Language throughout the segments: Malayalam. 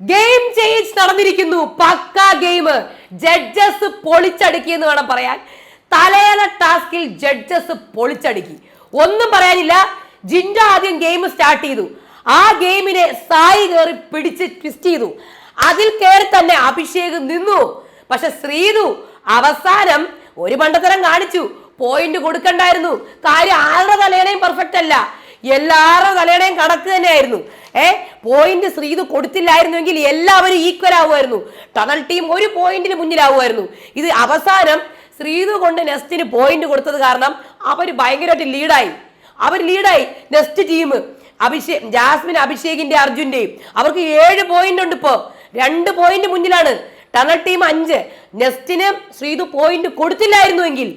ഗെയിം ചേഞ്ച് നടന്നിരിക്കുന്നു. പക്ക ഗെയിം ജഡ്ജസ് പൊളിച്ചടുക്കി എന്ന് വേണം പറയാൻ. തലയല ടാസ്കിൽ ജഡ്ജസ് പൊളിച്ചടുക്കി. ഒന്നും പറയാനില്ല. ജിൻഡ ആദ്യം ഗെയിം സ്റ്റാർട്ട് ചെയ്തു. ആ ഗെയിമിനെ സായി കയറി പിടിച്ച് ട്വിസ്റ്റ് ചെയ്തു. അതിൽ കയറി തന്നെ അഭിഷേക് നിന്നു. പക്ഷെ ശ്രീതു അവസാനം ഒരു മണ്ടത്തരം കാണിച്ചു. പോയിന്റ് കൊടുക്കണ്ടായിരുന്നു. കാര്യം ആരുടെ തലേനയും പെർഫെക്റ്റ് അല്ല. എല്ലാവരുടെ തലയുടെയും കണക്ക് തന്നെയായിരുന്നു. ഏ പോയിന്റ് ശ്രീത് കൊടുത്തില്ലായിരുന്നുവെങ്കിൽ എല്ലാവരും ഈക്വൽ ആവുമായിരുന്നു. ടണൽ ടീം ഒരു പോയിന്റിന് മുന്നിലാവുമായിരുന്നു. ഇത് അവസാനം ശ്രീതു കൊണ്ട് നെസ്റ്റിന് പോയിന്റ് കൊടുത്തത് കാരണം അവർ ഭയങ്കരമായിട്ട് ലീഡായി അവർ ലീഡായി നെസ്റ്റ് ടീം അഭിഷേക് ജാസ്മിൻ അഭിഷേകിന്റെ അർജുന്റെയും. അവർക്ക് ഏഴ് പോയിന്റ് ഉണ്ട് ഇപ്പോ. രണ്ട് പോയിന്റ് മുന്നിലാണ്. ടണൽ ടീം അഞ്ച്. നെസ്റ്റിന് ശ്രീതു പോയിന്റ് കൊടുത്തില്ലായിരുന്നുവെങ്കിൽ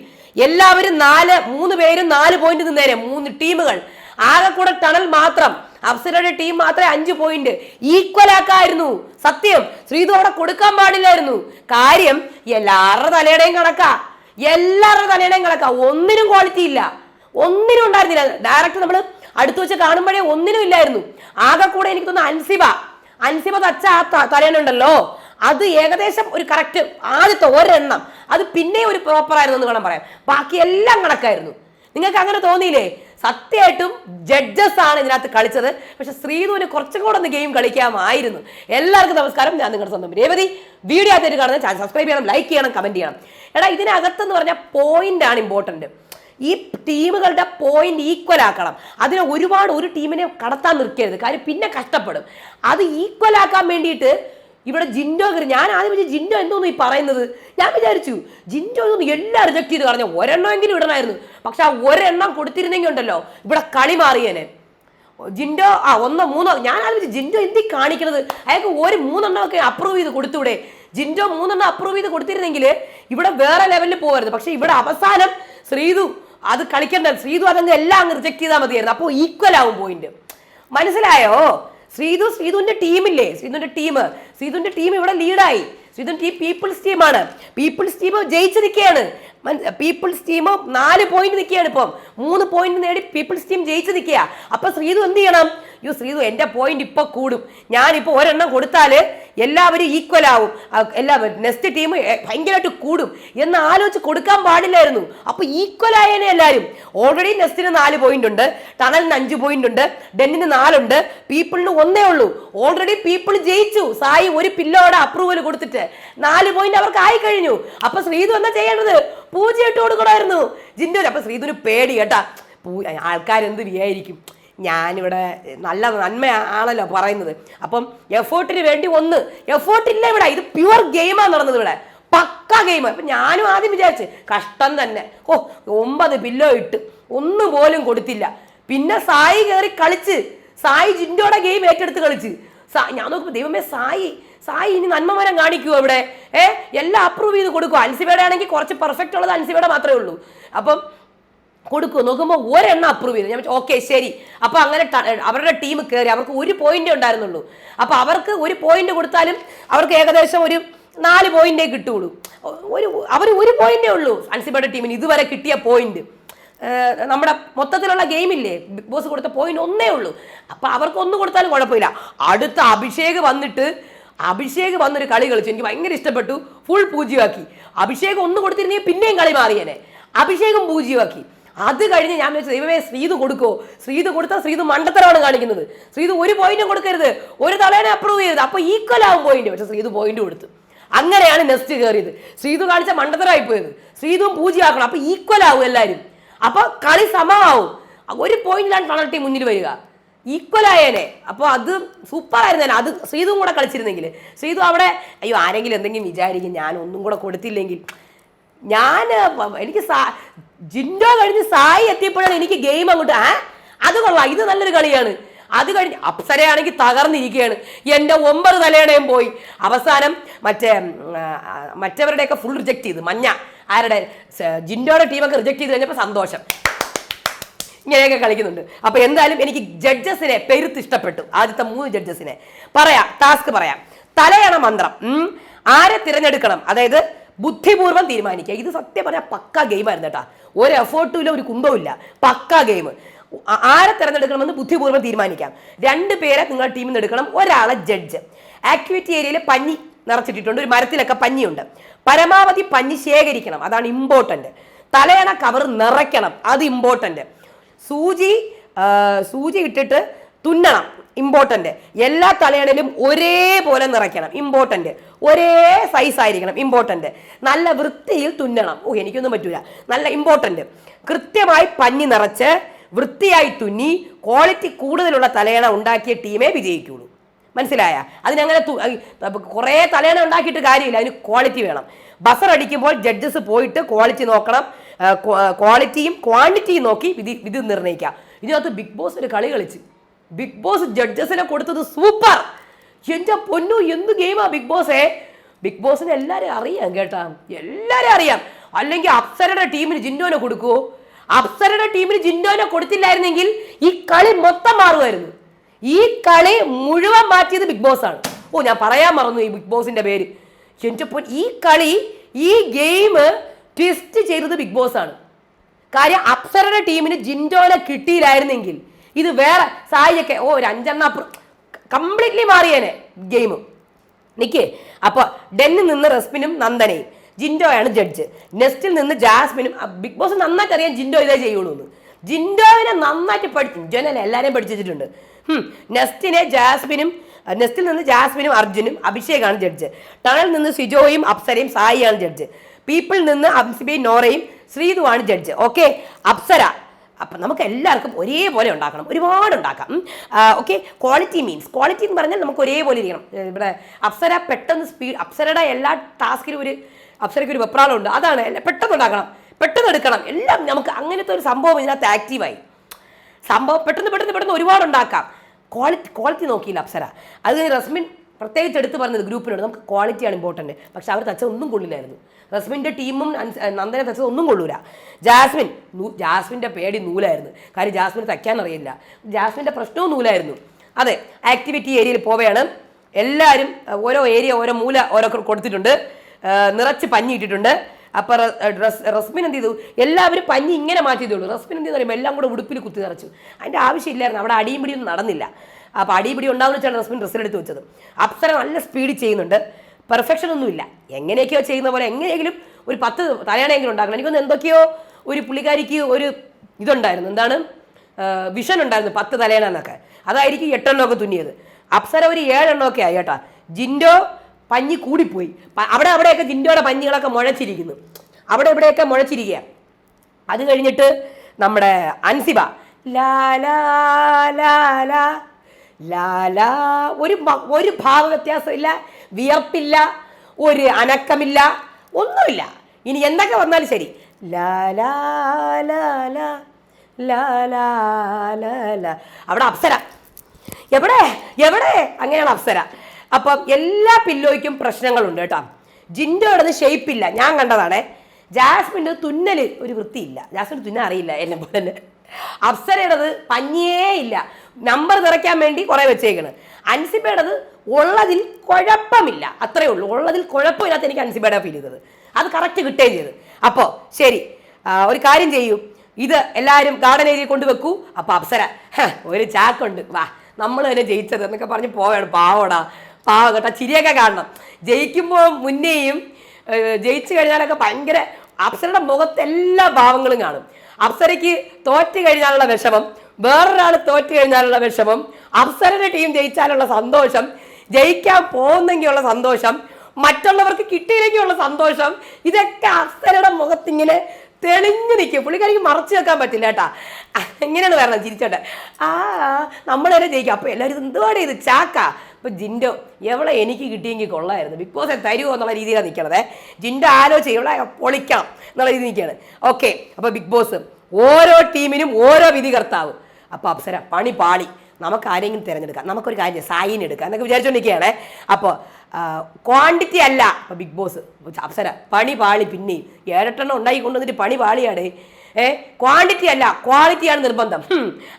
എല്ലാവരും നാല് മൂന്ന് പേരും നാല് പോയിന്റ് നിന്നേനെ. മൂന്ന് ടീമുകൾ ആകെ കൂടെ ടണൽ മാത്രം. അഫ്സലയുടെ ടീം മാത്രമേ അഞ്ച് പോയിന്റ് ഈക്വൽ ആക്കായിരുന്നു. സത്യം. ശ്രീതു അവിടെ കൊടുക്കാൻ പാടില്ലായിരുന്നു. കാര്യം എല്ലാവരുടെ തലയുടെയും കണക്ക. എല്ലാവരുടെ തലയുടെയും കണക്ക. ഒന്നിനും ക്വാളിറ്റി ഇല്ല. ഒന്നിനും ഉണ്ടായിരുന്നില്ല. ഡയറക്റ്റ് നമ്മൾ അടുത്ത് വെച്ച് കാണുമ്പോഴേ ഒന്നിനും ഇല്ലായിരുന്നു. ആകെ കൂടെ എനിക്ക് തോന്നുന്നു അൻസിബ. അൻസിബ തച്ച ആ തലേനുണ്ടല്ലോ അത് ഏകദേശം ഒരു കറക്റ്റ് ആദ്യത്തെ ഒരെണ്ണം. അത് പിന്നെ ഒരു പ്രോപ്പർ ആയിരുന്നു എന്ന് വേണം പറയാം ബാക്കി എല്ലാം കണക്കായിരുന്നു. നിങ്ങൾക്ക് അങ്ങനെ തോന്നിയില്ലേ? സത്യമായിട്ടും ജഡ്ജസ് ആണ് ഇതിനകത്ത് കളിച്ചത്. പക്ഷെ ശ്രീധുവിന് കുറച്ചും കൂടെ ഒന്ന് ഗെയിം കളിക്കാമായിരുന്നു. എല്ലാവർക്കും നമസ്കാരം. ഞാൻ നിങ്ങളുടെ സ്വന്തം രേവതി. വീഡിയോ ആദ്യമായിട്ട് കാണുന്ന ചാനൽ സബ്സ്ക്രൈബ് ചെയ്യണം ലൈക്ക് ചെയ്യണം കമന്റ് ചെയ്യണം. എടാ ഇതിനകത്തെന്ന് പറഞ്ഞാൽ പോയിന്റ് ആണ് ഇമ്പോർട്ടന്റ് ഈ ടീമുകളുടെ പോയിന്റ് ഈക്വൽ ആക്കണം. അതിനെ ഒരുപാട് ഒരു ടീമിനെ കടത്താൻ നിൽക്കരുത് കാര്യം പിന്നെ കഷ്ടപ്പെടും. അത് ഈക്വൽ ആക്കാൻ വേണ്ടിയിട്ട് ഇവിടെ ജിൻഡോ കയറി ഞാൻ ആദ്യം വിചാരിച്ചു ജിൻഡോ എന്തോന്ന് ഈ പറയുന്നത്? ഞാൻ വിചാരിച്ചു ജിൻഡോ എന്ന് എല്ലാം റിജക്ട് ചെയ്ത് കളഞ്ഞ. ഒരെണ്ണമെങ്കിലും ഇടണമായിരുന്നു പക്ഷെ ആ ഒരെണ്ണം കൊടുത്തിരുന്നെങ്കിൽ ഉണ്ടല്ലോ ഇവിടെ കളി മാറിയേനെ. ജിൻഡോ ആ ഒന്നോ മൂന്നോ ഞാൻ ആലോചിച്ചു ജിൻഡോ എന്തി കാണിക്കുന്നത് അയാൾക്ക് ഒരു മൂന്നെണ്ണം ഒക്കെ അപ്രൂവ് ചെയ്ത് കൊടുത്തൂടെ? ജിൻഡോ മൂന്നെണ്ണം അപ്രൂവ് ചെയ്ത് കൊടുത്തിരുന്നെങ്കിൽ ഇവിടെ വേറെ ലെവലിൽ പോകരുത് പക്ഷെ ഇവിടെ അവസാനം ശ്രീതു അത് കളിക്കേണ്ട ശ്രീതു അതങ്ങ് എല്ലാം അങ്ങ് റിജക്ട് ചെയ്താൽ മതിയായിരുന്നു. അപ്പോൾ ഈക്വൽ ആവും പോയിന്റ് മനസ്സിലായോ? ശ്രീതു ശ്രീതുവിന്റെ ടീമില്ലേ ശ്രീതുവിന്റെ ടീം ശ്രീതുവിന്റെ ടീം ഇവിടെ ലീഡായി ശ്രീതു ടീം പീപ്പിൾസ് ടീമാണ് പീപ്പിൾസ് ടീം ജയിച്ചു നിൽക്കുകയാണ്. പീപ്പിൾസ് ടീം നാല് പോയിന്റ് നിൽക്കുകയാണ് ഇപ്പം. മൂന്ന് പോയിന്റ് നേടി പീപ്പിൾസ് ടീം ജയിച്ചു നിൽക്കുക. അപ്പൊ ശ്രീതു എന്ത് ചെയ്യണം? യോ ശ്രീതു എന്റെ പോയിന്റ് ഇപ്പൊ കൂടും. ഞാനിപ്പോൾ ഒരെണ്ണം കൊടുത്താൽ എല്ലാവരും ഈക്വൽ ആവും. എല്ലാവരും നെക്സ്റ്റ് ടീം ഭയങ്കരമായിട്ട് കൂടും. എന്ന് ആലോചിച്ച് കൊടുക്കാൻ പാടില്ലായിരുന്നു. അപ്പൊ ഈക്വൽ ആയേനെ എല്ലാവരും ഓൾറെഡി നെസ്റ്റിന് നാല് പോയിന്റ് ഉണ്ട്. ടണലിന് അഞ്ച് പോയിന്റ് ഉണ്ട്. ഡെന്നിന് നാലുണ്ട്. പീപ്പിളിന് ഒന്നേ ഉള്ളൂ. ഓൾറെഡി പീപ്പിൾ ജയിച്ചു. സായി ഒരു പില്ലോടെ അപ്രൂവൽ കൊടുത്തിട്ട് നാല് പോയിന്റ് അവർക്ക് ആയി കഴിഞ്ഞു. അപ്പൊ ശ്രീതു എന്താ ചെയ്യേണ്ടത്? പൂജ ഇട്ട് കൊടുക്കണമായിരുന്നു. ജിൻഡോ അപ്പൊ ശ്രീതുവിന് പേടി കേട്ടാ. ആൾക്കാരെന്ത് വിചാരിക്കും? ഞാനിവിടെ നല്ല നന്മ ആണല്ലോ പറയുന്നത്. അപ്പം എഫേർട്ടിന് വേണ്ടി ഒന്ന് എഫേർട്ട് ഇല്ല ഇവിടെ. ഇത് പ്യുവർ ഗെയിമാണ് നടന്നത് ഇവിടെ. പക്ക ഗെയിം അപ്പൊ ഞാനും ആദ്യം വിചാരിച്ച് കഷ്ടം തന്നെ. ഓ ഒമ്പത് ബില്ലോ ഇട്ട് ഒന്നും പോലും കൊടുത്തില്ല. പിന്നെ സായി കയറി കളിച്ച് സായി ജിൻഡോടെ ഗെയിം ഏറ്റെടുത്ത് കളിച്ച്. സാ- ഞാൻ നോക്കുമ്പോൾ ദൈവമേ സായി സായി ഇനി നന്മമരം കാണിക്കുമോ ഇവിടെ? ഏ എല്ലാം അപ്രൂവ് ചെയ്ത് കൊടുക്കും അൻസിബയുടെ ആണെങ്കിൽ കുറച്ച് പെർഫെക്റ്റ് ഉള്ളത് അൻസിബയുടെ മാത്രമേ ഉള്ളൂ. അപ്പം കൊടുക്കും. നോക്കുമ്പോൾ ഒരെണ്ണം അപ്രൂവ് ചെയ്തു. ഞാൻ ഓക്കെ ശരി. അപ്പോൾ അങ്ങനെ അവരുടെ ടീം കയറി അവർക്ക് ഒരു പോയിന്റ് ഉണ്ടായിരുന്നുള്ളൂ. അപ്പോൾ അവർക്ക് ഒരു പോയിന്റ് കൊടുത്താലും അവർക്ക് ഏകദേശം ഒരു നാല് പോയിന്റേ കിട്ടുള്ളൂ ഒരു അവർ ഒരു പോയിന്റേ ഉള്ളൂ. അൻസിബയുടെ ടീമിന് ഇതുവരെ കിട്ടിയ പോയിന്റ് നമ്മുടെ മൊത്തത്തിലുള്ള ഗെയിമില്ലേ ബിഗ് ബോസ് കൊടുത്ത പോയിന്റ് ഒന്നേ ഉള്ളൂ. അപ്പോൾ അവർക്ക് ഒന്ന് കൊടുത്താലും കുഴപ്പമില്ല. അടുത്ത അഭിഷേക് വന്നിട്ട് അഭിഷേക് വന്നൊരു കളി കളിച്ചു. എനിക്ക് ഭയങ്കര ഇഷ്ടപ്പെട്ടു. ഫുൾ പൂജ്യമാക്കി. അഭിഷേക് ഒന്ന് കൊടുത്തിരുന്നെങ്കിൽ പിന്നെയും കളി മാറിയനെ. അഭിഷേകം പൂജ്യമാക്കി. അത് കഴിഞ്ഞ് ഞാൻ വെച്ചത് ദൈവമേ ശ്രീത് കൊടുക്കോ. ശ്രീത് കൊടുത്താൽ ശ്രീത് മണ്ടത്തരമാണ് കാണിക്കുന്നത്. ശ്രീത് ഒരു പോയിന്റും കൊടുക്കരുത്. ഒരു തലേനെ അപ്രൂവ് ചെയ്യരുത്. അപ്പൊ ഈക്വൽ ആവും പോയിന്റ് പക്ഷെ ശ്രീത് പോയിന്റ് കൊടുത്തു. അങ്ങനെയാണ് നെസ്റ്റ് കയറിയത് ശ്രീതു കാണിച്ച മണ്ടത്തരമായി പോയത്. ശ്രീതും പൂജയാക്കണം അപ്പൊ ഈക്വൽ ആവും എല്ലാവരും അപ്പൊ കളി സമമാവും. ഒരു പോയിന്റിലാണ് ടണൽ ടീം മുന്നിൽ വരിക. ഈക്വൽ ആയേനെ. അപ്പോൾ അത് സൂപ്പർ ആയിരുന്നേനെ അത് ശ്രീതും കൂടെ കളിച്ചിരുന്നെങ്കിൽ. ശ്രീതു അവിടെ അയ്യോ ആരെങ്കിലും എന്തെങ്കിലും വിചാരിക്കും. ഞാൻ ഒന്നും കൂടെ കൊടുത്തില്ലെങ്കിൽ. ഞാൻ എനിക്ക് ജിൻഡോ കഴിഞ്ഞ് സായി എത്തിയപ്പോഴാണ് എനിക്ക് ഗെയിം അങ്ങോട്ട് ആ അത് കൊള്ളാം ഇത് നല്ലൊരു കളിയാണ്. അത് കഴിഞ്ഞ് അപ്സരയാണെങ്കിൽ തകർന്നിരിക്കുകയാണ്. എന്റെ ഒമ്പത് തലയണയും പോയി. അവസാനം മറ്റേ മറ്റവരുടെയൊക്കെ ഫുൾ റിജക്ട് ചെയ്ത് മഞ്ഞ. ആരുടെ? ജിൻഡോയുടെ ടീമൊക്കെ റിജക്ട് ചെയ്ത് കഴിഞ്ഞപ്പോൾ സന്തോഷം. ഇങ്ങനെയൊക്കെ കളിക്കുന്നുണ്ട്. അപ്പൊ എന്തായാലും എനിക്ക് ജഡ്ജസിനെ പെരുത്ത് ഇഷ്ടപ്പെട്ടു. ആദ്യത്തെ മൂന്ന് ജഡ്ജസിനെ പറയാം ടാസ്ക് പറയാം. തലയണ മന്ത്രം ആരെ തിരഞ്ഞെടുക്കണം? അതായത് ബുദ്ധിപൂർവം തീരുമാനിക്കുക. ഇത് സത്യം പറഞ്ഞാൽ പക്ക ഗെയിമായിരുന്നു കേട്ടാ. ഒരു എഫേർട്ടും ഇല്ല ഒരു കുന്തവും ഇല്ല. പക്ക ഗെയിം ആരെ തിരഞ്ഞെടുക്കണമെന്ന് ബുദ്ധിപൂർവം തീരുമാനിക്കാം. രണ്ട് പേരെ നിങ്ങളുടെ ടീമിൽ നിന്ന് എടുക്കണം. ഒരാളെ ജഡ്ജ് ആക്ടിവിറ്റി ഏരിയയിൽ പഞ്ഞി നിറച്ചിട്ടിട്ടുണ്ട്. ഒരു മരത്തിലൊക്കെ പഞ്ഞിയുണ്ട്. പരമാവധി പഞ്ഞി ശേഖരിക്കണം. അതാണ് ഇമ്പോർട്ടന്റ് തലയണ കവർ നിറയ്ക്കണം. അത് ഇമ്പോർട്ടന്റ് സൂചി സൂചി ഇട്ടിട്ട് തുന്നണം. ഇമ്പോർട്ടന്റ്. എല്ലാ തലയണയിലും ഒരേപോലെ നിറയ്ക്കണം. ഇമ്പോർട്ടന്റ്. ഒരേ സൈസ് ആയിരിക്കണം. ഇമ്പോർട്ടന്റ്. നല്ല വൃത്തിയിൽ തുന്നണം. ഓ എനിക്കൊന്നും പറ്റൂല. നല്ല ഇമ്പോർട്ടന്റ്. കൃത്യമായി പഞ്ഞി നിറച്ച് വൃത്തിയായി തുന്നി ക്വാളിറ്റി കൂടുതലുള്ള തലയണ ഉണ്ടാക്കിയ ടീമേ വിജയിക്കുള്ളൂ. മനസ്സിലായ? അതിനങ്ങനെ കുറേ തലേണ ഉണ്ടാക്കിയിട്ട് കാര്യമില്ല. അതിന് ക്വാളിറ്റി വേണം. ബസർ അടിക്കുമ്പോൾ ജഡ്ജസ് പോയിട്ട് ക്വാളിറ്റി നോക്കണം. ക്വാളിറ്റിയും ക്വാണ്ടിറ്റിയും നോക്കി വിധി വിധി നിർണയിക്കാം. ഇതിനകത്ത് ബിഗ് ബോസ് ഒരു കളി കളിച്ച്. ബിഗ് ബോസ് ജഡ്ജസിനെ കൊടുത്തത് സൂപ്പർ എന്റെ പൊന്നു എന്ത് ഗെയിമാ ബിഗ് ബോസേ ബിഗ് ബോസിനെ എല്ലാരും അറിയാം കേട്ടാ. എല്ലാരും അറിയാം. അല്ലെങ്കിൽ അപ്സരയുടെ ടീമിന് ജിൻഡോനെ കൊടുക്കൂ അപ്സരയുടെ ടീമിന് ജിൻഡോനെ കൊടുത്തില്ലായിരുന്നെങ്കിൽ ഈ കളി മൊത്തം മാറുമായിരുന്നു. ഈ കളി മുഴുവൻ മാറ്റിയത് ബിഗ് ബോസ് ആണ്. ഓ ഞാൻ പറയാൻ മറന്നു ഈ ബിഗ് ബോസിന്റെ പേര്. എന്റെ പൊൻ ഈ കളി ഈ ഗെയിം ട്വിസ്റ്റ് ചെയ്തത് ബിഗ് ബോസ് ആണ്. കാര്യം അപ്സരയുടെ ടീമിന് ജിൻഡോനെ കിട്ടിയില്ലായിരുന്നെങ്കിൽ ഇത് വേറെ സായിയൊക്കെ ഓ ഒരു അഞ്ചെണ്ണ കംപ്ലീറ്റ്ലി മാറിയേനെ ഗെയിം. നിക്ക്. അപ്പൊ ഡെന്നിൽ നിന്ന് റെസ്പിനും നന്ദനയും ജിൻഡോയാണ് ജഡ്ജ്. നെസ്റ്റിൽ നിന്ന് ജാസ്മിനും ബിഗ് ബോസ് നന്നായിട്ട് അറിയാം ജിൻഡോ ഇതേ ചെയ്യുള്ളൂ ജിൻഡോവിനെ നന്നായിട്ട് പഠിച്ചു. ജനനെ എല്ലാവരെയും പഠിച്ചിട്ടുണ്ട് നെസ്റ്റിനെ ജാസ്മിനും നെസ്റ്റിൽ നിന്ന് ജാസ്മിനും അർജുനും അഭിഷേകാണ് ജഡ്ജ്. ടണൽ നിന്ന് സിജോയും അപ്സരയും സായിയാണ് ജഡ്ജ്. പീപ്പിൾ നിന്ന് അംസിബി നോറയും ശ്രീതുവാണ് ജഡ്ജ്. ഓക്കെ? അപ്സര. അപ്പം നമുക്ക് എല്ലാവർക്കും ഒരേപോലെ ഉണ്ടാക്കണം ഒരുപാട് ഉണ്ടാക്കാം. ഓക്കെ ക്വാളിറ്റി മീൻസ് ക്വാളിറ്റി എന്ന് പറഞ്ഞാൽ നമുക്ക് ഒരേപോലെ ഇരിക്കണം. ഇവിടെ അപ്സര പെട്ടെന്ന് സ്പീഡ് അപ്സരയുടെ എല്ലാ ടാസ്കിലും ഒരു അപ്സരയ്ക്ക് ഒരു വെപ്രാളമുണ്ട്. അതാണ് പെട്ടെന്ന് ഉണ്ടാക്കണം പെട്ടെന്ന് എടുക്കണം. എല്ലാം നമുക്ക് അങ്ങനത്തെ ഒരു സംഭവം ഇതിനകത്ത് ആക്റ്റീവായി സംഭവം പെട്ടെന്ന് പെട്ടെന്ന് പെട്ടെന്ന് ഒരുപാട് ഉണ്ടാക്കാം. ക്വാളിറ്റി ക്വാളിറ്റി നോക്കിയില്ല അപ്സര. അത് റസ്മിൻ പ്രത്യേകിച്ച് എടുത്തു പറഞ്ഞത് ഗ്രൂപ്പിനോട്. നമുക്ക് ക്വാളിറ്റിയാണ് ഇമ്പോർട്ടന്റ് പക്ഷെ അവർ തച്ച ഒന്നും കൊള്ളില്ലായിരുന്നു. റസ്മിന്റെ ടീമും നന്ദനെ തച്ചത് ഒന്നും കൊള്ളൂല. ജാസ്മിൻ ജാസ്മിന്റെ പേടി നൂലായിരുന്നു. കാര്യം ജാസ്മിൻ തയ്ക്കാൻ അറിയില്ല ജാസ്മിന്റെ പ്രശ്നവും നൂലായിരുന്നു. അതെ ആക്ടിവിറ്റി ഏരിയയിൽ പോവുകയാണ്. എല്ലാവരും ഓരോ ഏരിയ ഓരോ മൂല ഓരോ കൊടുത്തിട്ടുണ്ട്. നിറച്ച് പഞ്ഞി ഇട്ടിട്ടുണ്ട് അപ്പൊ റെ- ഡ്രസ് റസ്മിൻ എന്ത് ചെയ്തു? എല്ലാവരും പഞ്ഞി ഇങ്ങനെ മാറ്റിയതുള്ളൂ റസ്മിൻ എന്ത് പറയുമ്പോൾ എല്ലാം കൂടെ ഉടുപ്പിൽ കുത്തി നിറച്ചു. അതിന്റെ ആവശ്യമില്ലായിരുന്നു. അവിടെ അടിയും പിടിയൊന്നും നടന്നില്ല. അപ്പൊ അടിയും പിടി ഉണ്ടാവുന്ന വെച്ചാണ് റസ്മിൻ എടുത്ത് വെച്ചത്. അപ്സര നല്ല സ്പീഡിൽ ചെയ്യുന്നുണ്ട്. പെർഫെക്ഷൻ ഒന്നുമില്ല എങ്ങനെയൊക്കെയോ ചെയ്യുന്ന പോലെ എങ്ങനെയെങ്കിലും ഒരു പത്ത് തലയാണെങ്കിലും ഉണ്ടാക്കണം. എനിക്കൊന്ന് എന്തൊക്കെയോ ഒരു പുള്ളിക്കാരിക്ക് ഒരു ഇതുണ്ടായിരുന്നു. എന്താണ്? വിഷൻ ഉണ്ടായിരുന്നു പത്ത് തലയണെന്നൊക്കെ. അതായിരിക്കും എട്ടെണ്ണമൊക്കെ തുന്നിയത്. അപ്സര ഒരു ഏഴെണ്ണമൊക്കെ ആയി കേട്ടോ. ജിൻഡോ പഞ്ഞി കൂടിപ്പോയി അവിടെ അവിടെയൊക്കെ ജിൻഡോയുടെ പഞ്ഞികളൊക്കെ മുഴച്ചിരിക്കുന്നു അവിടെ ഇവിടെയൊക്കെ മുഴച്ചിരിക്കുക അത് കഴിഞ്ഞിട്ട് നമ്മുടെ അൻസിബ ലാല ഒരു ഒരു ഭാവ വ്യത്യാസമില്ല വിയർപ്പില്ല ഒരു അനക്കമില്ല ഒന്നുമില്ല ഇനി എന്തൊക്കെ വന്നാലും ശരി അവിടെ അപ്സര എവിടെ എവിടെ അങ്ങനെയാണ് അപ്സര അപ്പം എല്ലാ പില്ലോയ്ക്കും പ്രശ്നങ്ങളുണ്ട് കേട്ടോ. ജിൻഡോടത് ഷേപ്പ് ഇല്ല. ഞാൻ കണ്ടതാണേ. ജാസ്മിന്റെ തുന്നൽ ഒരു വൃത്തിയില്ല. ജാസ്മിൻ തുന്നൽ അറിയില്ല എന്നെ പോലെ തന്നെ. അപ്സരയുടേത് പഞ്ഞിയേ ഇല്ല. നമ്പർ നിറയ്ക്കാൻ വേണ്ടി കുറേ വെച്ചേക്കണ്. അൻസിബയുടേത് ഉള്ളതിൽ കുഴപ്പമില്ല. അത്രയേ ഉള്ളൂ. ഉള്ളതിൽ കുഴപ്പമില്ലാത്ത എനിക്ക് അൻസിബയുടെ ഫീൽ ചെയ്തത്. അത് കറക്റ്റ് കിട്ടുകയും ചെയ്തു. അപ്പോൾ ശരി. ഒരു കാര്യം ചെയ്യൂ. ഇത് എല്ലാവരും ഗാർഡൻ ഏരിയ കൊണ്ടുവെക്കൂ. അപ്പോൾ അപ്സര "ഹ, ഒരു ചാക്കുണ്ട്. വാ നമ്മൾ തന്നെ ജയിച്ചത് എന്നൊക്കെ പറഞ്ഞ് പോവാണ്. പാവടാ. പാവ കേട്ടോ. ചിരിയൊക്കെ കാണണം. ജയിക്കുമ്പോൾ മുന്നേയും ജയിച്ചു കഴിഞ്ഞാലൊക്കെ ഭയങ്കര അപ്സരയുടെ മുഖത്തെ എല്ലാ ഭാവങ്ങളും കാണും. അപ്സരയ്ക്ക് തോറ്റു കഴിഞ്ഞാലുള്ള വിഷമം വേറൊരാൾ തോറ്റു കഴിഞ്ഞാലുള്ള വിഷമം അപ്സരയുടെ ടീം ജയിച്ചാലുള്ള സന്തോഷം ജയിക്കാൻ പോകുന്നെങ്കിലുള്ള സന്തോഷം മറ്റുള്ളവർക്ക് കിട്ടിയില്ലെങ്കിലുള്ള സന്തോഷം ഇതൊക്കെ അപ്സരയുടെ മുഖത്തിങ്ങനെ തെളിഞ്ഞു നിൽക്കും. പുള്ളിക്കാരിക്ക് മറച്ചു വെക്കാൻ പറ്റില്ല കേട്ടാ. എങ്ങനെയാണ് വരണം. ചിരിച്ചോട്ടെ. ആ നമ്മളെ ജയിക്കും. അപ്പൊ എല്ലാവരും എന്തുവാടെ ഇത് ചാക്ക? ഇപ്പൊ ജിൻഡോ എവളെ എനിക്ക് കിട്ടിയെങ്കിൽ കൊള്ളായിരുന്നു. ബിഗ് ബോസ് തരുമോ എന്നുള്ള രീതിയിലാണ് നിൽക്കണത് ജിൻഡോ ആലോചിച്ച് ഇവളെ പൊളിക്കാം എന്നുള്ള രീതി നിൽക്കുകയാണ് ഓക്കെ അപ്പൊ ബിഗ് ബോസ് ഓരോ ടീമിനും ഓരോ വിധി കർത്താവ് അപ്പൊ അപ്സര പണി പാളി. നമുക്ക് ആരെങ്കിലും തിരഞ്ഞെടുക്കാം. നമുക്കൊരു കാര്യം സൈൻ എടുക്കാം. എന്നൊക്കെ വിചാരിച്ചുകൊണ്ടിരിക്കുകയാണ് അപ്പോൾ ക്വാണ്ടിറ്റി അല്ല. അപ്പോൾ ബിഗ് ബോസ് അപ്സര പണി പാളി പിന്നെയും. ഏഴെട്ടെണ്ണം ഉണ്ടാക്കി കൊണ്ടുവന്നിട്ട് പണി പാളിയാടേ. ഏ ക്വാണ്ടിറ്റി അല്ല ക്വാളിറ്റിയാണ് നിർബന്ധം.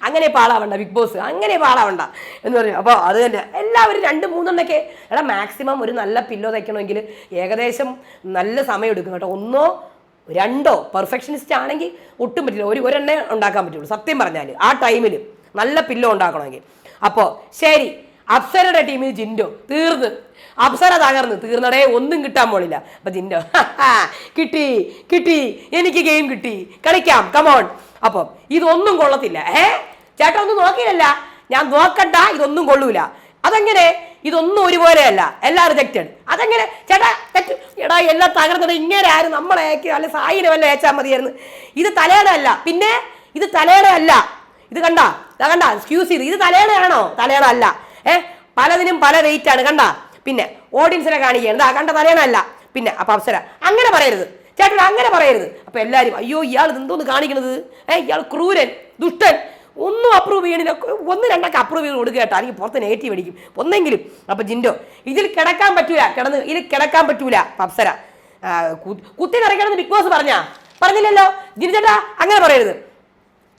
അങ്ങനെ പാളാവണ്ട ബിഗ് ബോസ് അങ്ങനെ പാളാവണ്ട എന്ന് പറഞ്ഞു. അപ്പോൾ അത് തന്നെ. എല്ലാവരും രണ്ട് മൂന്നെണ്ണൊക്കെ എടാ മാക്സിമം ഒരു നല്ല പില്ലോ തയ്ക്കണമെങ്കിൽ ഏകദേശം നല്ല സമയം എടുക്കും കേട്ടോ. ഒന്നോ രണ്ടോ പെർഫെക്ഷനിസ്റ്റ് ആണെങ്കിൽ ഒട്ടും പറ്റില്ല. ഒരു ഒരെണ്ണേ ഉണ്ടാക്കാൻ പറ്റുള്ളൂ. സത്യം പറഞ്ഞാൽ ആ ടൈമിൽ നല്ല പില്ലോ ഉണ്ടാക്കണമെങ്കിൽ. അപ്പോൾ ശരി. അപ്സരയുടെ ടീമിൽ ജിൻഡോ തീർന്ന്. അപ്സര തകർന്ന് തീർന്നടേ ഒന്നും കിട്ടാൻ പോണില്ല. അപ്പൊ ജിൻഡോ കിട്ടി കിട്ടി. എനിക്ക് ഗെയിം കിട്ടി. കളിക്കാം കമോൺ അപ്പം ഇതൊന്നും കൊള്ളത്തില്ല. ഏ? ചേട്ടാ ഒന്നും നോക്കിയില്ല ഞാൻ നോക്കണ്ട ഇതൊന്നും കൊള്ളൂല. അതെങ്ങനെ? ഇതൊന്നും ഒരുപോലെയല്ല. എല്ലാം റിജക്റ്റഡ് അതെങ്ങനെ? ചേട്ടാ തെറ്റ്. എടാ എല്ലാം തകർന്നത് ഇങ്ങനെ ആരും നമ്മളെ അയക്കുക അല്ലെ സായിനെ വല്ല അയച്ചാൽ മതിയായിരുന്നു. ഇത് തലയുടെ അല്ല പിന്നെ ഇത് തലയുടെ അല്ല ഇത് കണ്ട? കണ്ട? എക്സ്ക്യൂസ് ചെയ്ത്. ഇത് തലയുടെ തലയുടെ അല്ല. ഏഹ് പലതിനും പല റേറ്റ് ആണ്. കണ്ട? പിന്നെ ഓഡിയൻസിനെ കാണിക്കുകയാണ്. ആ കണ്ട തലേണല്ല പിന്നെ അപ്പൊ അവസര. അങ്ങനെ പറയരുത്. ചേട്ടൻ അങ്ങനെ പറയരുത്. അപ്പൊ എല്ലാരും അയ്യോ ഇയാൾ എന്തോന്ന് കാണിക്കണത്? ഏഹ് ഇയാൾ ക്രൂരൻ ദുഷ്ടൻ. ഒന്നും അപ്രൂവ് ചെയ്യണില്ല. ഒന്ന് രണ്ടൊക്കെ അപ്രൂവ് ചെയ്ത് കൊടുക്കുക കേട്ടോ. അല്ലെങ്കിൽ പുറത്ത് നെഗറ്റീവ് അടിക്കും. ഒന്നെങ്കിലും. അപ്പൊ ജിൻഡോ ഇതിൽ കിടക്കാൻ പറ്റൂല. കിടന്ന് ഇതിൽ കിടക്കാൻ പറ്റൂല. അപ്സര കുത്തി നിറയ്ക്കണമെന്ന് ബിഗ് ബോസ് പറഞ്ഞാ? പറഞ്ഞില്ലല്ലോ. ജിൻ ചേട്ടാ അങ്ങനെ പറയരുത്.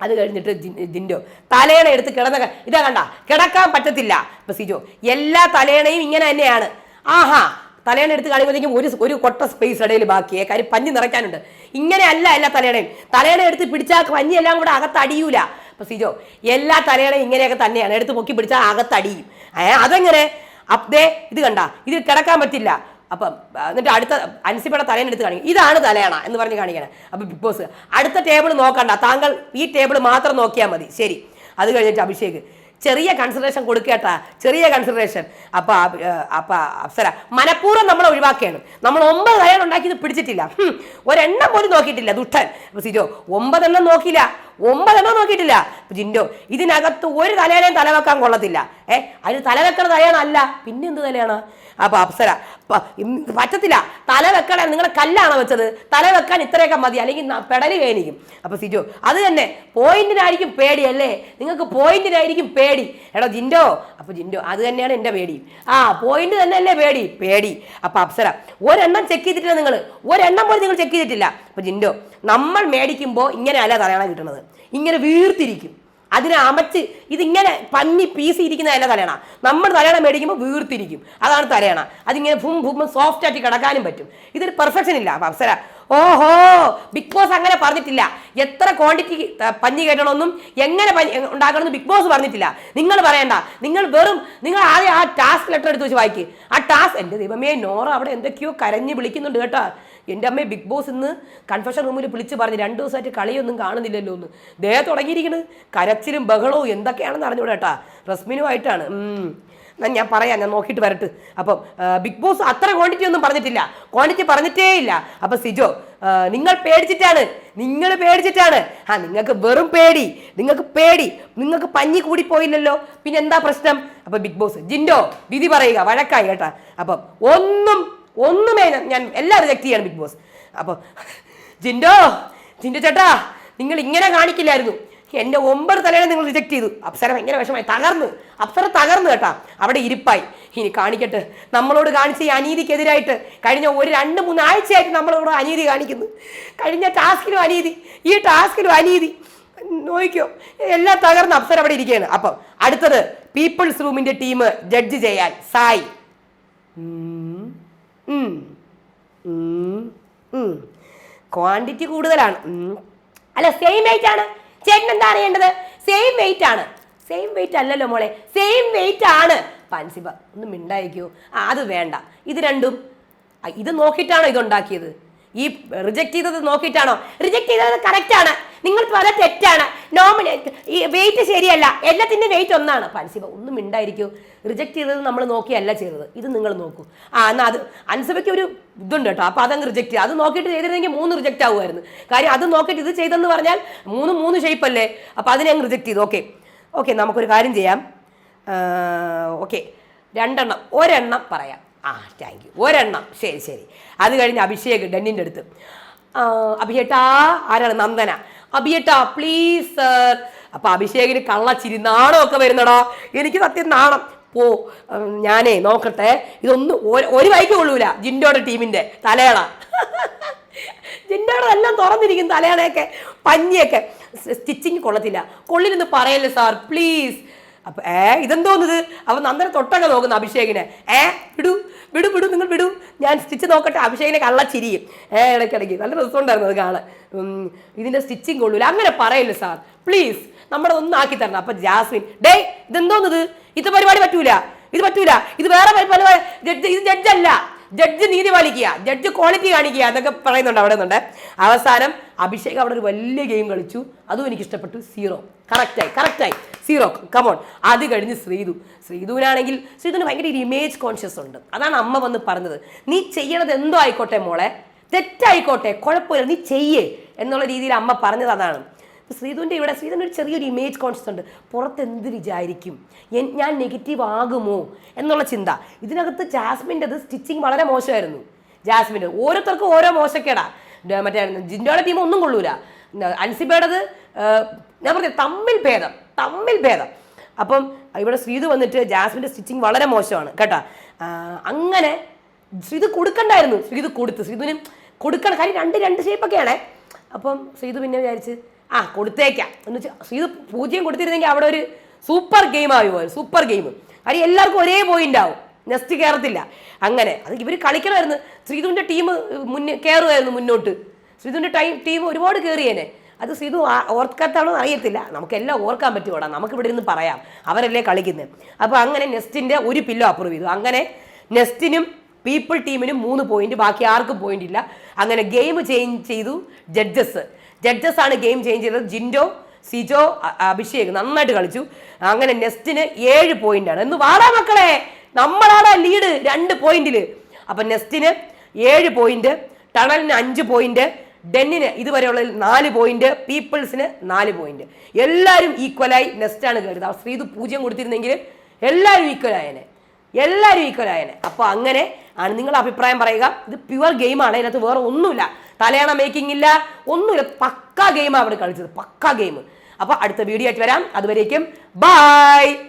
അത് കഴിഞ്ഞിട്ട് ഇതിന്റെയോ തലേണ എടുത്ത് കിടന്ന ഇതാ കണ്ട കിടക്കാൻ പറ്റത്തില്ല. ഇപ്പം സിജോ എല്ലാ തലേണയും ഇങ്ങനെ തന്നെയാണ്. ആഹാ തലേണ എടുത്ത് കാണിക്കുമ്പോഴത്തേക്കും ഒരു ഒരു കൊട്ട സ്പേസ് ഇടയിൽ ബാക്കിയേ കാര്യം പഞ്ഞി നിറയ്ക്കാനുണ്ട്. ഇങ്ങനെയല്ല എല്ലാ തലേണയും തലേണ എടുത്ത് പിടിച്ചാൽ പഞ്ഞി എല്ലാം കൂടെ അകത്തടിയൂല. അപ്പം സിജോ എല്ലാ തലേണയും ഇങ്ങനെയൊക്കെ തന്നെയാണ്. എടുത്ത് പൊക്കി പിടിച്ചാൽ അകത്തടിയും. ഏ അതെങ്ങനെ? അപ്തേ ഇത് കണ്ട ഇതിൽ കിടക്കാൻ പറ്റില്ല. അപ്പം എന്നിട്ട് അടുത്ത അൻസിപ്പയുടെ തലേനെ എടുത്ത് കാണിക്കും. ഇതാണ് തലയണ എന്ന് പറഞ്ഞ് കാണിക്കണം. അപ്പൊ ബിഗ് ബോസ് അടുത്ത ടേബിൾ നോക്കണ്ട. താങ്കൾ ഈ ടേബിൾ മാത്രം നോക്കിയാൽ മതി. ശരി. അത് കഴിഞ്ഞിട്ട് അഭിഷേക്. ചെറിയ കൺസിഡറേഷൻ കൊടുക്കേട്ടാ ചെറിയ കൺസിഡറേഷൻ അപ്പൊ അപ്പൊ അപ്സര മനഃപൂർവം നമ്മൾ ഒഴിവാക്കിയാണ്. നമ്മൾ ഒമ്പത് തലയാണ് ഉണ്ടാക്കിയത് പിടിച്ചിട്ടില്ല. ഒരെണ്ണം പോലും നോക്കിയിട്ടില്ല. ദുഷ്ടൻ. അപ്പൊ സിജോ ഒമ്പതെണ്ണം നോക്കിയില്ല. ഒമ്പതെണ്ണം നോക്കിയിട്ടില്ല. ജിൻഡോ ഇതിനകത്ത് ഒരു തലയണയും തലവെക്കാൻ കൊള്ളത്തില്ല. ഏ അതിന് തലവെക്കണ തലയാണല്ല പിന്നെ എന്ത് തലയാണ്? അപ്പൊ അപ്സര. പറ്റത്തില്ല. തല വെക്കണ നിങ്ങൾ കല്ലാണ് വെച്ചത്? തല വെക്കാൻ ഇത്രയൊക്കെ മതി. അല്ലെങ്കിൽ പെടൽ വേനിക്കും അപ്പൊ സിജോ അത് തന്നെ. പോയിന്റിനായിരിക്കും പേടി അല്ലേ? നിങ്ങൾക്ക് പോയിന്റിനായിരിക്കും പേടി. എടോ ജിൻഡോ. അപ്പൊ ജിൻഡോ അത് തന്നെയാണ് എന്റെ പേടി. ആ പോയിന്റ് തന്നെ അല്ലേ പേടി? പേടി. അപ്പൊ അപ്സര ഒരെണ്ണം ചെക്ക് ചെയ്തിട്ടില്ല നിങ്ങൾ ഒരെണ്ണം പോലും നിങ്ങൾ ചെക്ക് ചെയ്തിട്ടില്ല. അപ്പൊ ജിൻഡോ നമ്മൾ മേടിക്കുമ്പോൾ ഇങ്ങനെയല്ല തലയാണ് കിട്ടുന്നത് ഇങ്ങനെ വീർത്തിരിക്കും. അതിനെ അമച്ച് ഇതിങ്ങനെ പഞ്ഞി പീസിയിരിക്കുന്ന അല്ല തലയണ. നമ്മൾ തലയണ മേടിക്കുമ്പോൾ വീർത്തിരിക്കും. അതാണ് തലയണ. അതിങ്ങനെ ഭൂം ഭൂം സോഫ്റ്റ് ആക്കി കിടക്കാനും പറ്റും. ഇതൊരു പെർഫെക്ഷൻ ഇല്ല അവസര ഓഹോ ബിഗ് ബോസ് അങ്ങനെ പറഞ്ഞിട്ടില്ല. എത്ര ക്വാണ്ടിറ്റി പഞ്ഞി കയറ്റണമെന്നും എങ്ങനെ ഉണ്ടാക്കണമെന്ന് ബിഗ് ബോസ് പറഞ്ഞിട്ടില്ല. നിങ്ങൾ പറയണ്ട. നിങ്ങൾ വെറും നിങ്ങൾ ആദ്യം ആ ടാസ്ക് ലെറ്റർ എടുത്ത് വെച്ച് വായിക്ക്. ആ ടാസ്ക് എന്റെ ദൈവമേ നോറ അവിടെ എന്തൊക്കെയോ കരഞ്ഞ് വിളിക്കുന്നുണ്ട് കേട്ടോ. എന്റെ അമ്മയെ ബിഗ് ബോസ് ഇന്ന് കൺഫെഷൻ റൂമിൽ വിളിച്ച് പറഞ്ഞ് രണ്ട് ദിവസമായിട്ട് കളിയൊന്നും കാണുന്നില്ലല്ലോ എന്ന്. ദേ തുടങ്ങിയിരിക്കുന്നത് കരച്ചിലും ബഹളവും എന്തൊക്കെയാണെന്ന് അറിഞ്ഞൂടെ കേട്ടാ റസ്മിനുമായിട്ടാണ്. ഞാൻ പറയാം ഞാൻ നോക്കിയിട്ട് വരട്ട്. അപ്പം ബിഗ് ബോസ് അത്ര ക്വാണ്ടിറ്റി ഒന്നും പറഞ്ഞിട്ടില്ല. ക്വാണ്ടിറ്റി പറഞ്ഞിട്ടേ ഇല്ല. അപ്പം സിജോ നിങ്ങൾ പേടിച്ചിട്ടാണ്. നിങ്ങൾ പേടിച്ചിട്ടാണ്. ആ നിങ്ങൾക്ക് വെറും പേടി. നിങ്ങൾക്ക് പേടി. നിങ്ങൾക്ക് പഞ്ഞി കൂടി പോയില്ലല്ലോ പിന്നെ എന്താ പ്രശ്നം? അപ്പം ബിഗ് ബോസ് ജിൻഡോ വിധി പറയുക. വഴക്കായി കേട്ടാ. അപ്പം ഒന്നും ഒന്നുമേ ഞാൻ- എല്ലാം റിജക്ട് ചെയ്യാണ് ബിഗ് ബോസ് അപ്പോൾ ജിൻഡോ ജിൻഡോ ചേട്ടാ നിങ്ങൾ ഇങ്ങനെ കാണിക്കില്ലായിരുന്നു. എന്റെ ഒമ്പത് തലേനെ നിങ്ങൾ റിജക്ട് ചെയ്തു. അപ്സര ഭയങ്കര വിഷമായി തകർന്ന്. അപ്സര തകർന്നു കേട്ടാ. അവിടെ ഇരിപ്പായി. ഇനി കാണിക്കട്ടെ. നമ്മളോട് കാണിച്ച ഈ അനീതിക്കെതിരായിട്ട് കഴിഞ്ഞ ഒരു രണ്ട് മൂന്ന് ആഴ്ചയായിട്ട് നമ്മളോട് അനീതി കാണിക്കുന്നു. കഴിഞ്ഞ ടാസ്കിലും അനീതി. ഈ ടാസ്കിലും അനീതി. നോക്കിയോ? എല്ലാം തകർന്ന് അപ്സര അവിടെ ഇരിക്കുകയാണ്. അപ്പം അടുത്തത് പീപ്പിൾസ് റൂമിന്റെ ടീം ജഡ്ജ് ചെയ്യാൻ. സായി. ക്വാണ്ടിറ്റി കൂടുതലാണ്. അല്ല സെയിം വെയിറ്റ് ആണ്. ചേട്ടൻ എന്താ അറിയേണ്ടത്? സെയിം വെയിറ്റ് ആണ്. സെയിം വെയിറ്റ് അല്ലല്ലോ മോളെ. സെയിം വെയിറ്റ് ആണ്. പൻസിബ ഒന്ന് മിണ്ടായിക്കോ ആ അത് വേണ്ട. ഇത് രണ്ടും. ഇത് നോക്കിയിട്ടാണോ ഇതുണ്ടാക്കിയത് ഈ റിജക്റ്റ് ചെയ്തത് നോക്കിയിട്ടാണോ? റിജക്റ്റ് ചെയ്തത് കറക്റ്റ് ആണ്. നിങ്ങൾ പല തെറ്റാണ്. നോമിനി ഈ വെയിറ്റ് ശരിയല്ല. എല്ലാത്തിന്റെ വെയിറ്റ് ഒന്നാണ്. പൻസിബ ഒന്നും മിണ്ടായിരിക്കൂ. റിജക്റ്റ് ചെയ്തത് നമ്മൾ നോക്കിയല്ല ചെയ്തത്. ഇത് നിങ്ങൾ നോക്കൂ. ആ എന്നാൽ അത് അൻസിബയ്ക്ക് ഒരു ഇതുണ്ട് കേട്ടോ. അപ്പോൾ അതങ്ങ് റിജക്റ്റ് ചെയ്യുക. അത് നോക്കിയിട്ട് ചെയ്തിരുന്നെങ്കിൽ മൂന്ന് റിജക്റ്റ് ആവുമായിരുന്നു. കാര്യം അത് നോക്കിയിട്ട് ഇത് ചെയ്തെന്ന് പറഞ്ഞാൽ മൂന്ന് മൂന്ന് ഷേപ്പ് അല്ലേ? അപ്പോൾ അതിനെ അങ്ങ് റിജക്റ്റ് ചെയ്തു. ഓക്കെ ഓക്കെ നമുക്കൊരു കാര്യം ചെയ്യാം. ഓക്കെ രണ്ടെണ്ണം. ഒരെണ്ണം പറയാം. ആ താങ്ക് യു ഒരെണ്ണം. ശരി ശരി. അത് കഴിഞ്ഞ് അഭിഷേക് ഡെന്നിന്റെ അടുത്ത്. അഭിഷേട്ടാ ആരാണ്? നന്ദന. അഭിയേട്ടാ പ്ലീസ് സർ അപ്പൊ അഭിഷേകിന് കള്ളച്ചിരി നാണമൊക്കെ വരുന്നടാ. എനിക്ക് സത്യം നാണം. പോ ഞാനേ നോക്കട്ടെ. ഇതൊന്നും ഒരു- വൈക്ക് കൊള്ളൂല. ജിൻഡോയുടെ ടീമിന്റെ തലയണ. ജിൻഡോയുടെ എല്ലാം തുറന്നിരിക്കും തലയണയൊക്കെ പഞ്ഞിയൊക്കെ. സ്റ്റിച്ചിങ് കൊള്ളത്തില്ല. കൊള്ളിരുന്ന് പറയല്ലേ സാർ പ്ലീസ് അപ്പൊ ഏ ഇതെന്തോന്നത്? അവൻ നന്ദന തൊട്ടൊക്കെ നോക്കുന്നു അഭിഷേകിനെ. ഏ വിടൂ വിടു വിടും നിങ്ങൾ വിടും. ഞാൻ സ്റ്റിച്ച് നോക്കട്ടെ അഭിഷേകിനെ കള്ള ചിരിയും. ഏ ഇടയ്ക്കിടയ്ക്ക് നല്ല രസമുണ്ടായിരുന്നു അത് കാണാൻ. ഇതിന്റെ സ്റ്റിച്ചിങ് കൊള്ളൂല. അങ്ങനെ പറയല്ലോ സാർ. പ്ലീസ് നമ്മുടെ ഒന്നും ആക്കി തരണം. അപ്പൊ ജാസ്മിൻ ഡേ ഇതെന്തോന്നത്? ഇത് പരിപാടി പറ്റൂല. ഇത് പറ്റൂല. ഇത് വേറെ ജഡ്ജ് ഇത് ജഡ്ജല്ല. ജഡ്ജ് നീതി പാലിക്കുക. ജഡ്ജ് ക്വാളിറ്റി കാണിക്കുക എന്നൊക്കെ പറയുന്നുണ്ട് അവിടെ നിന്നുണ്ട്. അവസാനം അഭിഷേക് അവിടെ ഒരു വലിയ ഗെയിം കളിച്ചു. അതും എനിക്ക് ഇഷ്ടപ്പെട്ടു സീറോ കറക്റ്റായി കറക്റ്റായി സീറോ. കമോൺ അത് കഴിഞ്ഞ് ശ്രീതു. ശ്രീതുവിനാണെങ്കിൽ ശ്രീതുവിന് ഭയങ്കര ഒരു ഇമേജ് കോൺഷ്യസ് ഉണ്ട്. അതാണ് അമ്മ വന്ന് പറഞ്ഞത്. നീ ചെയ്യണത് എന്തോ ആയിക്കോട്ടെ മോളെ? തെറ്റായിക്കോട്ടെ. കുഴപ്പമില്ല. നീ ചെയ്യേ. എന്നുള്ള രീതിയിൽ അമ്മ പറഞ്ഞത് അതാണ്. ശ്രീതുവിന്റെ ഇവിടെ ശ്രീധുവിന് ഒരു ചെറിയൊരു ഇമേജ് കോൺഷ്യസ് ഉണ്ട്. പുറത്ത് എന്ത് വിചാരിക്കും? ഞാൻ നെഗറ്റീവ് ആകുമോ? എന്നുള്ള ചിന്ത. ഇതിനകത്ത് ജാസ്മിന്റെ അത് സ്റ്റിച്ചിങ് വളരെ മോശമായിരുന്നു. ജാസ്മിന്റെ ഓരോരുത്തർക്കും ഓരോ മോശക്കേടാ. മറ്റേ ജിൻഡോയുടെ ടീം ഒന്നും കൊള്ളൂല. അൻസിബയുടേത് ഞാൻ പറഞ്ഞ തമ്മിൽ ഭേദം. തമ്മിൽ ഭേദം. അപ്പം ഇവിടെ ശ്രീതു വന്നിട്ട് ജാസ്മിന്റെ സ്റ്റിച്ചിങ് വളരെ മോശമാണ് കേട്ടോ. അങ്ങനെ ശ്രീതു കൊടുക്കണ്ടായിരുന്നു. ശ്രീധു കൊടുത്ത്. ശ്രീധുവിന് കൊടുക്കണം. കാര്യം രണ്ട് രണ്ട് ഷേപ്പൊക്കെയാണേ അപ്പം ശ്രീതു പിന്നെ വിചാരിച്ച് ആ കൊടുത്തേക്കാം. എന്ന് വെച്ചാൽ ശ്രീതു പൂജ്യം കൊടുത്തിരുന്നെങ്കിൽ അവിടെ ഒരു സൂപ്പർ ഗെയിം ആയി പോയത് സൂപ്പർ ഗെയിം കാര്യം എല്ലാവർക്കും ഒരേ പോയിന്റ് ആവും. നെസ്റ്റ് കയറത്തില്ല അങ്ങനെ അത് ഇവർ കളിക്കണമായിരുന്നു. ശ്രീതുവിന്റെ ടീം മുന്നേ കയറുമായിരുന്നു മുന്നോട്ട്. ശ്രീതുവിന്റെ ടൈം ടീം ഒരുപാട് കയറിയേനെ അത് സിധു ഓർക്കാത്താണോ അറിയത്തില്ല. നമുക്കെല്ലാം ഓർക്കാൻ പറ്റുമോടാ നമുക്ക് ഇവിടെ ഇരുന്ന് പറയാം. അവരല്ലേ കളിക്കുന്നത് അപ്പോൾ അങ്ങനെ നെസ്റ്റിന്റെ ഒരു പില്ലോ അപ്രൂവ് ചെയ്തു. അങ്ങനെ നെസ്റ്റിനും പീപ്പിൾ ടീമിനും മൂന്ന് പോയിന്റ് ബാക്കി ആർക്കും പോയിന്റ് ഇല്ല. അങ്ങനെ ഗെയിം ചേഞ്ച് ചെയ്തു ജഡ്ജസ് ജഡ്ജസ് ആണ് ഗെയിം ചേഞ്ച് ചെയ്തത്. ജിൻഡോ സിജോ അഭിഷേക് നന്നായിട്ട് കളിച്ചു. അങ്ങനെ നെസ്റ്റിന് ഏഴ് പോയിന്റ് ആണ്. എന്ന് വാടാ മക്കളെ. നമ്മളാണ് ലീഡ് രണ്ട് പോയിന്റിൽ അപ്പൊ നെസ്റ്റിന് ഏഴ് പോയിന്റ് ടണലിന് അഞ്ച് പോയിന്റ് ഡെന്നിന് ഇതുവരെയുള്ള നാല് പോയിന്റ് പീപ്പിൾസിന് നാല് പോയിന്റ് എല്ലാവരും ഈക്വലായി നെസ്റ്റാണ് കയറിയത് ആ ശ്രീതു പൂജ്യം കൊടുത്തിരുന്നെങ്കിൽ എല്ലാവരും ഈക്വലായനെ എല്ലാവരും ഈക്വലായനെ അപ്പോൾ അങ്ങനെ ആണ് നിങ്ങൾ അഭിപ്രായം പറയുക. ഇത് പ്യുവർ ഗെയിമാണ് ഇതിനകത്ത് വേറെ ഒന്നുമില്ല. തലയണ മേക്കിംഗ് ഇല്ല. ഒന്നുമില്ല. പക്കാ ഗെയിമാണ് അവിടെ കളിച്ചത്. പക്കാ ഗെയിം അപ്പോൾ അടുത്ത വീഡിയോ ആയിട്ട് വരാം. അതുവരേക്കും ബൈ